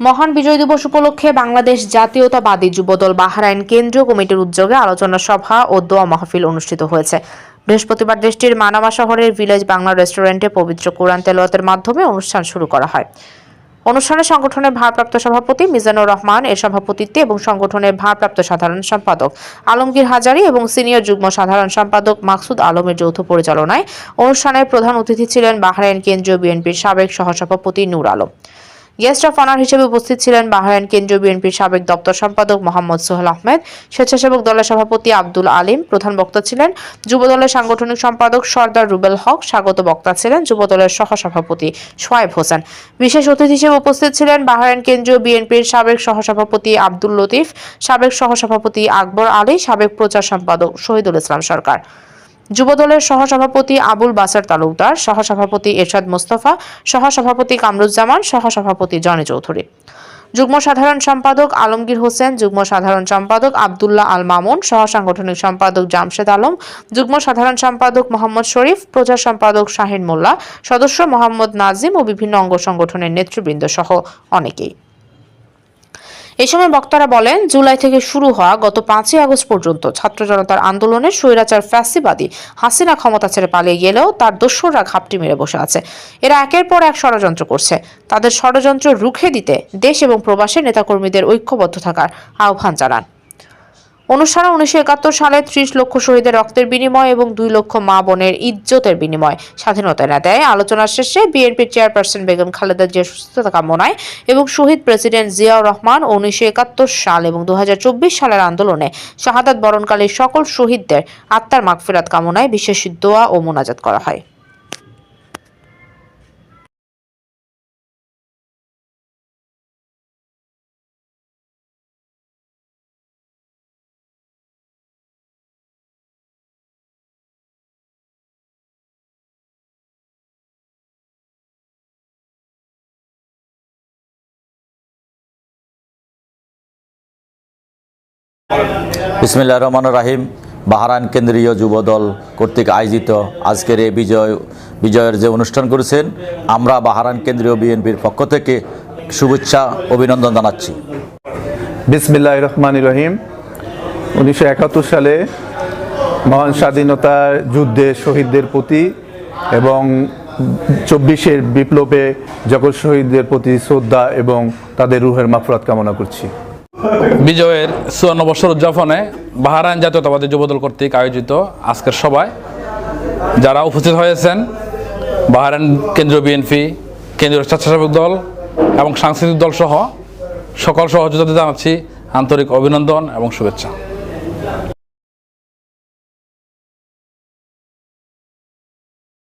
মহান বিজয় দিবস উপলক্ষে বাংলাদেশ জাতীয়তাবাদী যুবদল বাহরাইন কেন্দ্রীয় কমিটির উদ্যোগে আলোচনা সভা ও দোয়া মাহফিল অনুষ্ঠিত হয়েছে। বৃহস্পতিবার দেশটির মানামা শহরের ভিলেজ বাংলা রেস্টুরেন্টে পবিত্র কোরআন তেলোয়াতের মাধ্যমে অনুষ্ঠান শুরু করা হয়। অনুষ্ঠানে সংগঠনের ভারপ্রাপ্ত সভাপতি মিজানুর রহমান, এর সভাপতিত্বে এবং সংগঠনের ভারপ্রাপ্ত সাধারণ সম্পাদক আলমগীর হাজারি এবং সিনিয়র যুগ্ম সাধারণ সম্পাদক মাকসুদ আলমের যৌথ পরিচালনায় অনুষ্ঠানের প্রধান অতিথি ছিলেন বাহরাইন কেন্দ্রীয় বিএনপির সাবেক সহসভাপতি Nur Alam. Guest of honour হিসেবে উপস্থিত ছিলেন বাহরাইন কেন্দ্রীয় বিএনপির সাবেক দপ্তর সম্পাদক মোহাম্মদ সোহেল আহমেদ, স্বেচ্ছাসেবক দলের সভাপতি আব্দুল আলিম, প্রধান বক্তা ছিলেন যুবদলের সাংগঠনিক সম্পাদক সর্দার রুবেল হক, স্বাগত বক্তা ছিলেন যুব যুবদলের সহসভাপতি সোয়েব হোসেন। বিশেষ অতিথি হিসেবে উপস্থিত ছিলেন বাহরাইন কেন্দ্রীয় বিএনপির সাবেক সহসভাপতি আব্দুল লতিফ, সাবেক সহসভাপতি আকবর আলী, সাবেক প্রচার সম্পাদক শহীদুল ইসলাম সরকার। যুবদলের সহসভাপতি আবুল বাসার তালুকদার, সহসভাপতি এরশাদ মোস্তফা, সহসভাপতি কামরুজ্জামান, সহসভাপতি জনি চৌধুরী। যুগ্ম সাধারণ সম্পাদক আলমগীর হোসেন, যুগ্ম সাধারণ সম্পাদক আবদুল্লাহ আল মামুন সহ সাংগঠনিক সম্পাদক জামশেদ আলম, যুগ্ম সাধারণ সম্পাদক মোহাম্মদ শরীফ, প্রচার সম্পাদক শাহিন মোল্লা, সদস্য মোহাম্মদ নাজিম ও বিভিন্ন অঙ্গ সংগঠনের নেতৃবৃন্দ সহ অনেকেই। এই সময় বক্তারা বলেন, জুলাই থেকে শুরু হওয়া গত পাঁচই আগস্ট পর্যন্ত ছাত্র জনতার আন্দোলনে স্বৈরাচার ফ্যাসিবাদী হাসিনা ক্ষমতা ছেড়ে পালিয়ে গেলেও তার দস্যুরা ঘাপটি মেরে বসে আছে। এরা একের পর এক ষড়যন্ত্র করছে। তাদের ষড়যন্ত্র রুখে দিতে দেশ এবং প্রবাসী নেতাকর্মীদের ঐক্যবদ্ধ থাকার আহ্বান জানান। অনুষ্ঠানে উনিশশো একাত্তর সালে ত্রিশ লক্ষ শহীদের রক্তের বিনিময় এবং দুই লক্ষ মা বোনের ইজ্জতের বিনিময়। স্বাধীনতা না দেয় আলোচনার শেষে বিএনপির চেয়ারপারসন বেগম খালেদা জিয়ার সুস্থতা কামনায় এবং শহীদ প্রেসিডেন্ট জিয়াউর রহমান উনিশশো একাত্তর সাল এবং দু হাজার চব্বিশ সালের আন্দোলনে শাহাদাত বরণকালীর সকল শহীদদের আত্মার মাগফিরাত কামনায় বিশেষ দোয়া ও মোনাজাত করা হয়। বিসমিল্লা রহমান রাহিম। বাহারান কেন্দ্রীয় যুবদল কর্তৃক আয়োজিত আজকের এই বিজয়, বিজয়ের যে অনুষ্ঠান করেছেন, আমরা বাহারান কেন্দ্রীয় বিএনপির পক্ষ থেকে শুভেচ্ছা, অভিনন্দন জানাচ্ছি। বিসমিল্লাহ রহমান রহিম। উনিশশো একাত্তর সালে মহান স্বাধীনতার যুদ্ধে শহীদদের প্রতি এবং চব্বিশের বিপ্লবে জগৎ শহীদদের প্রতি শ্রদ্ধা এবং তাদের রুহের মাফরাত কামনা করছি। বিজয়ের চুয়ান্ন বছর উদযাপনে বাহারাইন জাতীয়তাবাদী যুবদল কর্তৃক আয়োজিত আজকের সভায় যারা উপস্থিত হয়েছেন, বাহারাইন কেন্দ্রীয় বিএনপি, কেন্দ্রীয় স্বেচ্ছাসেবক দল এবং সাংস্কৃতিক দল সহ সকল সহযোগিতা জানাচ্ছি আন্তরিক অভিনন্দন এবং শুভেচ্ছা।